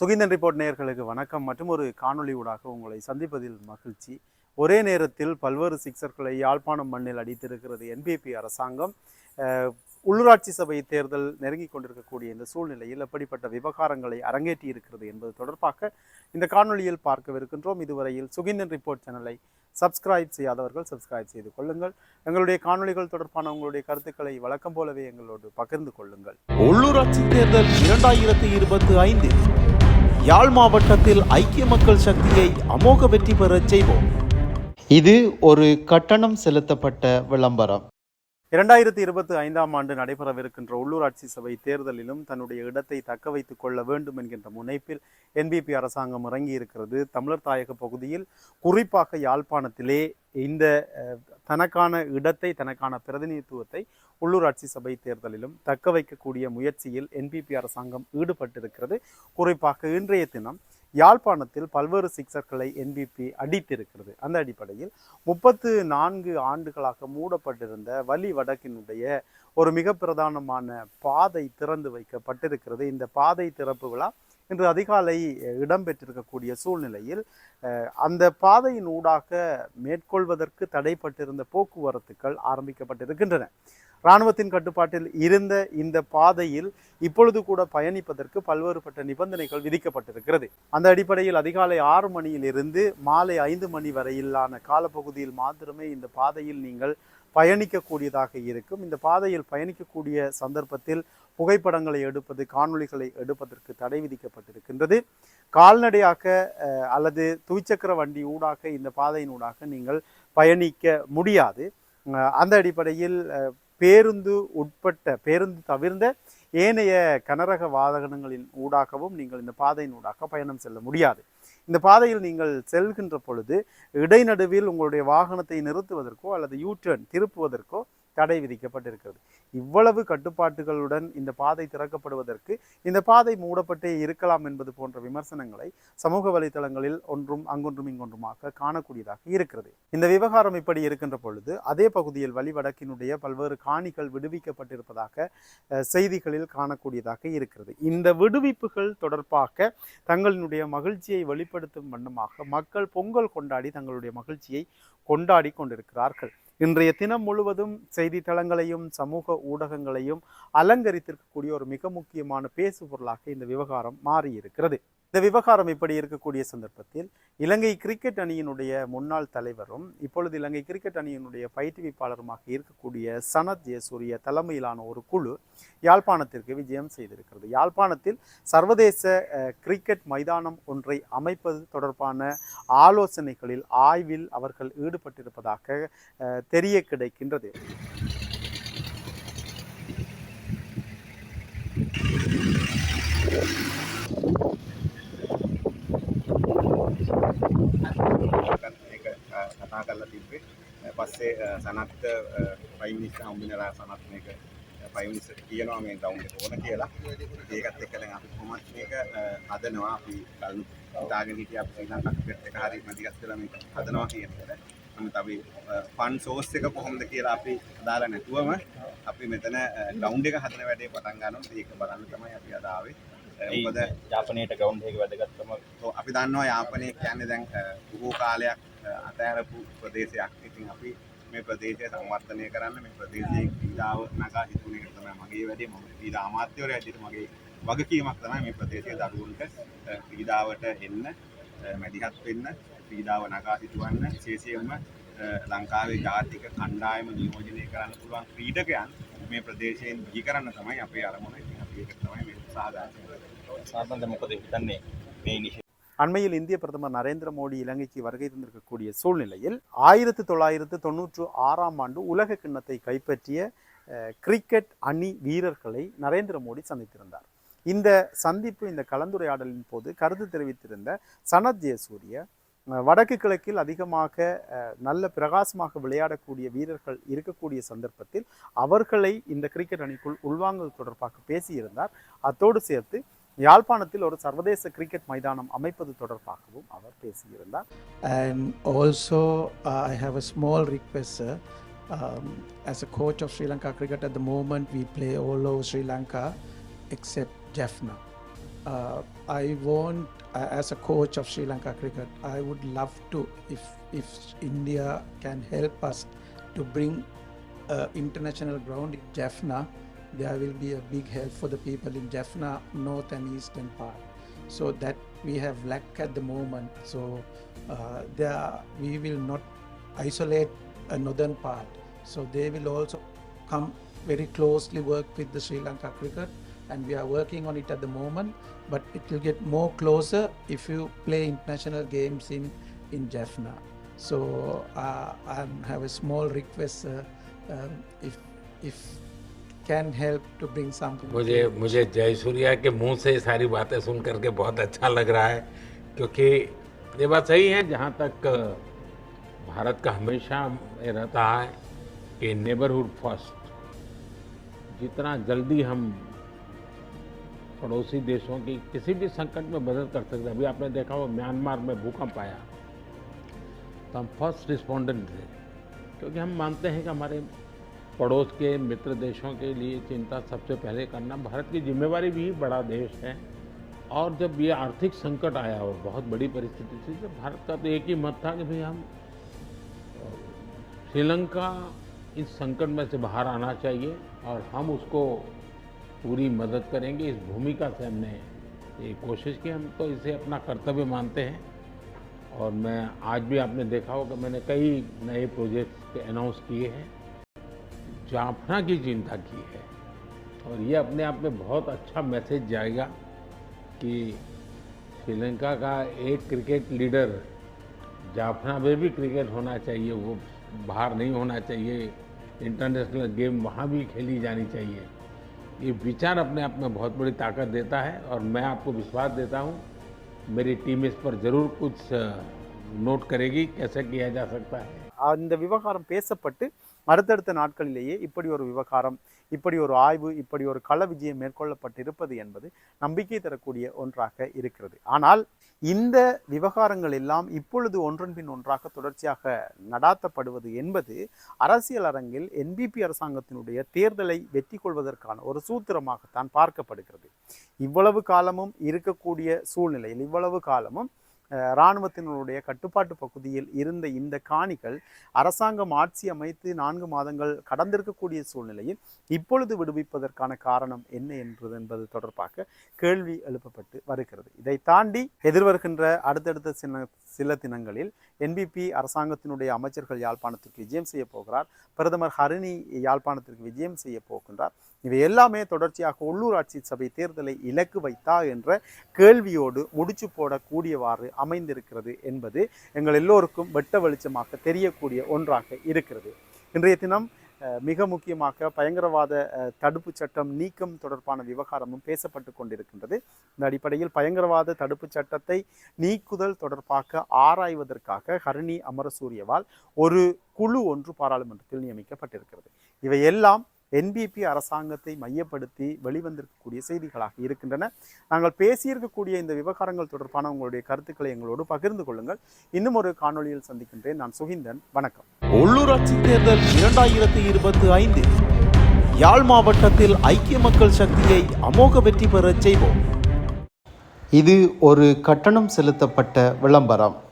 Suginthan report நேயர்களுக்கு வணக்கம். மற்றும் ஒரு காணொளி ஊடாக உங்களை சந்திப்பதில் மகிழ்ச்சி. ஒரே நேரத்தில் பல்வேறு சிக்சர்களை யாழ்ப்பாணம் மண்ணில் அடித்திருக்கிறது என்பிபி அரசாங்கம். உள்ளூராட்சி சபை தேர்தல் நெருங்கிக் கொண்டிருக்கக்கூடிய இந்த சூழ்நிலையில் எப்படிப்பட்ட விவகாரங்களை அரங்கேற்றி இருக்கிறது என்பது தொடர்பாக இந்த காணொளியில் பார்க்கவிருக்கின்றோம். இதுவரையில் சுகிந்தன் ரிப்போர்ட் சேனலை சப்ஸ்கிரைப் செய்யாதவர்கள் சப்ஸ்கிரைப் செய்து கொள்ளுங்கள். எங்களுடைய காணொளிகள் தொடர்பான உங்களுடைய கருத்துக்களை வழக்கம் போலவே எங்களோடு பகிர்ந்து கொள்ளுங்கள். உள்ளூராட்சி தேர்தல் இரண்டாயிரத்தி இருபத்தி ஐந்து. யாழ் மாவட்டத்தில் ஐக்கிய மக்கள் சக்தியை அமோக வெற்றி பெறச் செய்வோம். இது ஒரு கட்டணம் செலுத்தப்பட்ட விளம்பரம். இரண்டாயிரத்தி இருபத்தி ஐந்தாம் ஆண்டு நடைபெறவிருக்கின்ற உள்ளூராட்சி சபை தேர்தலிலும் தன்னுடைய இடத்தை தக்க வைத்துக் கொள்ள வேண்டும் என்கின்ற முனைப்பில் என்பிபி அரசாங்கம் இறங்கி இருக்கிறது தமிழர் தாயக பகுதியில் குறிப்பாக யாழ்ப்பாணத்திலே இந்த தனக்கான இடத்தை தனக்கான பிரதிநிதித்துவத்தை உள்ளூராட்சி சபை தேர்தலிலும் தக்க வைக்கக்கூடிய முயற்சியில் என்பிபி அரசாங்கம் ஈடுபட்டிருக்கிறது. குறிப்பாக இன்றைய தினம் யாழ்ப்பாணத்தில் பல்வேறு சிக்சர்களை என்பிபி அடித்திருக்கிறது. அந்த அடிப்படையில் முப்பத்து நான்கு ஆண்டுகளாக மூடப்பட்டிருந்த வலி வடக்கினுடைய ஒரு மிக பிரதானமான பாதை திறந்து வைக்கப்பட்டிருக்கிறது. இந்த பாதை திறப்பு விழா இன்று அதிகாலை இடம்பெற்றிருக்கக்கூடிய சூழ்நிலையில் அந்த பாதையின் ஊடாக மேற்கொள்வதற்கு தடைப்பட்டிருந்த போக்குவரத்துக்கள் ஆரம்பிக்கப்பட்டிருக்கின்றன. இராணுவத்தின் கட்டுப்பாட்டில் இருந்த இந்த பாதையில் இப்பொழுது கூட பயணிப்பதற்கு பல்வேறுபட்ட நிபந்தனைகள் விதிக்கப்பட்டிருக்கிறது. அந்த அடிப்படையில் அதிகாலை ஆறு மணியிலிருந்து மாலை ஐந்து மணி வரையிலான காலப்பகுதியில் மாத்திரமே இந்த பாதையில் நீங்கள் பயணிக்கக்கூடியதாக இருக்கும். இந்த பாதையில் பயணிக்கக்கூடிய சந்தர்ப்பத்தில் புகைப்படங்களை எடுப்பது காணொளிகளை எடுப்பதற்கு தடை விதிக்கப்பட்டிருக்கின்றது. கால்நடையாக அல்லது துவிச்சக்கர வண்டி ஊடாக இந்த பாதையின் ஊடாக நீங்கள் பயணிக்க முடியாது. அந்த அடிப்படையில் பேருந்து உட்பட்ட பேருந்து தவிர்ந்த ஏனைய கனரக வாகனங்களின் ஊடாகவும் நீங்கள் இந்த பாதையின் ஊடாக பயணம் செல்ல முடியாது. இந்த பாதையில் நீங்கள் செல்கின்ற பொழுது இடைநடுவில் உங்களுடைய வாகனத்தை நிறுத்துவதற்கோ அல்லது யூ டர்ன் திருப்புவதற்கோ தடை விதிக்கப்பட்டிருக்கிறது. இவ்வளவு கட்டுப்பாட்டுகளுடன் இந்த பாதை திறக்கப்படுவதற்கு இந்த பாதை மூடப்பட்டே இருக்கலாம் என்பது போன்ற விமர்சனங்களை சமூக வலைதளங்களில் ஒன்றும் அங்கொன்றும் இங்கொன்றுமாக காணக்கூடியதாக இருக்கிறது. இந்த விவகாரம் இப்படி இருக்கின்ற பொழுது அதே பகுதியில் வழிவடக்கினுடைய பல்வேறு காணிகள் விடுவிக்கப்பட்டிருப்பதாக செய்திகளில் காணக்கூடியதாக இருக்கிறது. இந்த விடுவிப்புகள் தொடர்பாக தங்களினுடைய மகிழ்ச்சியை வெளிப்படுத்தும் வண்ணமாக மக்கள் பொங்கல் கொண்டாடி தங்களுடைய மகிழ்ச்சியை கொண்டாடி கொண்டிருக்கிறார்கள். இன்றைய தினம் முழுவதும் செய்தித்தளங்களையும் சமூக ஊடகங்களையும் அலங்கரித்திருக்கக்கூடிய ஒரு மிக முக்கியமான பேசு பொருளாக இந்த விவகாரம் மாறியிருக்கிறது. இந்த விவகாரம் இப்படி இருக்கக்கூடிய சந்தர்ப்பத்தில் இலங்கை கிரிக்கெட் அணியினுடைய முன்னாள் தலைவரும் இப்பொழுது இலங்கை கிரிக்கெட் அணியினுடைய பயிற்றுவிப்பாளருமாக இருக்கக்கூடிய சனத் ஜெயசூரிய தலைமையிலான ஒரு குழு யாழ்ப்பாணத்திற்கு விஜயம் செய்திருக்கிறது. யாழ்ப்பாணத்தில் சர்வதேச கிரிக்கெட் மைதானம் ஒன்றை அமைப்பது தொடர்பான ஆலோசனைகளில் ஆய்வில் அவர்கள் ஈடுபட்டிருப்பதாக தெரிய கிடைக்கின்றது. ඒක අ, කතා කරලා තිබ්බේ. අ, පස්සේ අ, සනත්ත පයිමිනිස්ට හම්බිනලා සනත් මේක පයිමිනිස් කියනවා මේ ගවුන්් එක ඕන කියලා. ඒකත් එක්ක දැන් අපි කොහොමත් මේක අ, හදනවා. අපි කලින් හිතාගෙන හිටිය අපි ශ්‍රී ලංකා ක්‍රිකට් එක හරි මැදිහත් කරලා මේක හදනවා කියන එක. නමුත් අපි ෆන් සෝස් එක කොහොමද කියලා අපි දාලා නැතුවම අපි මෙතන ගවුන්් එක හදන වැඩේ පටන් ගන්නවා. ඒක බලන්න තමයි අපි අද ආවේ. මොකද ජාපනයට ගවුන්් එක වැදගත්තම අපි දන්නවා යාපනය කියන්නේ දැන් බොහෝ කාලයක් අතෑරපු ප්‍රදේශයක්. ඉතින් අපි මේ ප්‍රදේශය සංවර්ධනය කරන්න මේ ප්‍රදේශයේ ක්‍රීඩාව නගා හිතුන තමයි මගේ වැඩේ. මම ක්‍රීඩා අමාත්‍යවරයා හැටියට මගේ වගකීමක් තමයි මේ ප්‍රදේශයේ දරුවන්ට ක්‍රීඩාවට එන්න මැදිහත් වෙන්න ක්‍රීඩාව නගා සිටවන්න විශේෂයෙන්ම ලංකාවේ ජාතික කණ්ඩායම නියෝජනය කරන්න පුළුවන් ක්‍රීඩකයන් මේ ප්‍රදේශයෙන් බිහි කරන්න තමයි අපේ අරමුණ. ඉතින් අපි ඒක තමයි මේ சாதாரண முப்பதைக்கு தண்ணி மெயின் அண்மையில் இந்திய பிரதமர் நரேந்திர மோடி இலங்கைக்கு வருகை தந்திருக்கக்கூடிய சூழ்நிலையில் ஆயிரத்தி தொள்ளாயிரத்து தொண்ணூற்று ஆறாம் ஆண்டு உலக கிண்ணத்தை கைப்பற்றிய கிரிக்கெட் அணி வீரர்களை நரேந்திர மோடி சந்தித்திருந்தார். இந்த சந்திப்பு இந்த கலந்துரையாடலின் போது கருத்து தெரிவித்திருந்த சனத் ஜெயசூரிய வடக்கு கிழக்கில் அதிகமாக நல்ல பிரகாசமாக விளையாடக்கூடிய வீரர்கள் இருக்கக்கூடிய சந்தர்ப்பத்தில் அவர்களை இந்த கிரிக்கெட் அணிக்குள் உள்வாங்குவது தொடர்பாக பேசியிருந்தார். அத்தோடு சேர்த்து யாழ்ப்பாணத்தில் ஒரு சர்வதேச கிரிக்கெட் மைதானம் அமைப்பது தொடர்பாகவும் அவர் பேசியிருந்தார். And also I have a small request request, sir. Um, as a coach of Sri Lanka cricket at the Sri Lanka we play uh, I want, as a coach of Sri Lanka cricket, I would love to, if if India can help us to bring uh, international ground in Jaffna, there will be a big help for the people in Jaffna, north and eastern part. So that we have lack at the moment. So uh, there we will not isolate a northern part. So they will also come very closely work with the Sri Lanka cricket and we are working on it at the moment but it will get more closer if you play international games in in Jaffna so uh, I have a small request uh, um, if if can help to bring something मुझे मुझे जय सूर्या के मुँह से सारी बातें सुन करके बहुत अच्छा लग रहा है क्योंकि ये बात सही है जहाँ तक भारत का हमेशा रहता है कि नेबरहुड फ़र्स्ट जितना जल्दी हम पड़ोसी देशों की किसी भी संकट में मदद कर सकते अभी आपने देखा हो म्यांमार में भूकंप आया। तो हम फ़र्स्ट रिस्पॉन्डेंट थे, क्योंकि हम मानते हैं कि हमारे पड़ोस के मित्र देशों के लिए चिंता सबसे पहले करना, भारत की जिम्मेवारी भी बड़ा देश है। और जब ये आर्थिक संकट आया और बहुत बड़ी परिस्थिति थी तो भारत का तो एक ही मत था कि भाई हम, श्रीलंका इस संकट में से बाहर आना चाहिए और हम उसको पूरी मदद करेंगे, इस भूमिका से हमने ये कोशिश की, हम तो इसे अपना कर्तव्य मानते हैं। और मैं, आज भी आपने देखा होगा, मैंने कई नए प्रोजेक्ट्स अनाउंस किए हैं, जाफना की चिंता की है। और ये अपने आप में बहुत अच्छा मैसेज जाएगा कि श्रीलंका का एक क्रिकेट लीडर जाफना में भी क्रिकेट होना चाहिए, वो बाहर नहीं होना चाहिए इंटरनेशनल गेम वहाँ भी खेली जानी चाहिए। ये विचार अपने आप में बहुत बड़ी ताकत देता है और मैं आपको विश्वास देता हूँ मेरी टीम इस पर ज़रूर कुछ अ, नोट करेगी कैसे किया जा सकता है அந்த விவகாரம் பேசப்பட்டு அடுத்தடுத்த நாட்களிலேயே இப்படி ஒரு விவகாரம் இப்படி ஒரு ஆய்வு இப்படி ஒரு கள விஜயம் மேற்கொள்ளப்பட்டிருப்பது என்பது நம்பிக்கை தரக்கூடிய ஒன்றாக இருக்கிறது. ஆனால் இந்த விவகாரங்கள் எல்லாம் இப்பொழுது ஒன்றன் பின் ஒன்றாக தொடர்ச்சியாக நடாத்தப்படுவது என்பது அரசியல் அரங்கில் என்பிபி அரசாங்கத்தினுடைய தேர்தலை வெற்றி கொள்வதற்கான ஒரு சூத்திரமாகத்தான் பார்க்கப்படுகிறது. இவ்வளவு காலமும் இருக்கக்கூடிய சூழ்நிலையில் இவ்வளவு காலமும் இராணுவத்தினுடைய கட்டுப்பாட்டு பகுதியில் இருந்த இந்த காணிகள் அரசாங்கம் ஆட்சி அமைத்து நான்கு மாதங்கள் கடந்திருக்கக்கூடிய சூழ்நிலையில் இப்பொழுது விடுவிப்பதற்கான காரணம் என்ன என்பது என்பது தொடர்பாக கேள்வி எழுப்பப்பட்டு வருகிறது. இதை தாண்டி எதிர்வருகின்ற அடுத்தடுத்த சில சில தினங்களில் என்பிபி அரசாங்கத்தினுடைய அமைச்சர்கள் யாழ்ப்பாணத்திற்கு விஜயம் செய்ய போகிறார். பிரதமர் ஹரிணி யாழ்ப்பாணத்திற்கு விஜயம் செய்ய போகின்றார். இவை எல்லாமே தொடர்ச்சியாக உள்ளூராட்சி சபை தேர்தலை இலக்கு வைத்தா என்ற கேள்வியோடு முடிச்சு போடக்கூடியவாறு அமைந்திருக்கிறது என்பது எங்கள் எல்லோருக்கும் வெட்ட வெளிச்சமாக தெரியக்கூடிய ஒன்றாக இருக்கிறது. இன்றைய தினம் மிக முக்கியமாக பயங்கரவாத தடுப்புச் சட்டம் நீக்கம் தொடர்பான விவகாரமும் பேசப்பட்டு கொண்டிருக்கின்றது. இந்த அடிப்படையில் பயங்கரவாத தடுப்புச் சட்டத்தை நீக்குதல் தொடர்பாக ஆராய்வதற்காக ஹரிணி அமரசூரியவால் ஒரு குழு ஒன்று பாராளுமன்றத்தில் நியமிக்கப்பட்டிருக்கிறது. இவை எல்லாம் என்பிபி அரசாங்கத்தை மையப்படுத்தி வெளிவந்திருக்கக்கூடிய செய்திகளாக இருக்கின்றன. நாங்கள் பேசியிருக்கக்கூடிய இந்த விவகாரங்கள் தொடர்பான உங்களுடைய கருத்துக்களை எங்களோடு பகிர்ந்து கொள்ளுங்கள். இன்னும் ஒரு காணொளியில் சந்திக்கின்றேன். நான் சுகிந்தன். வணக்கம். உள்ளூராட்சி தேர்தல் இரண்டாயிரத்தி இருபத்தி ஐந்து யாழ் மாவட்டத்தில் ஐக்கிய மக்கள் சக்தியை அமோக வெற்றி பெறச் செய்வோம். இது ஒரு கட்டணம் செலுத்தப்பட்ட விளம்பரம்.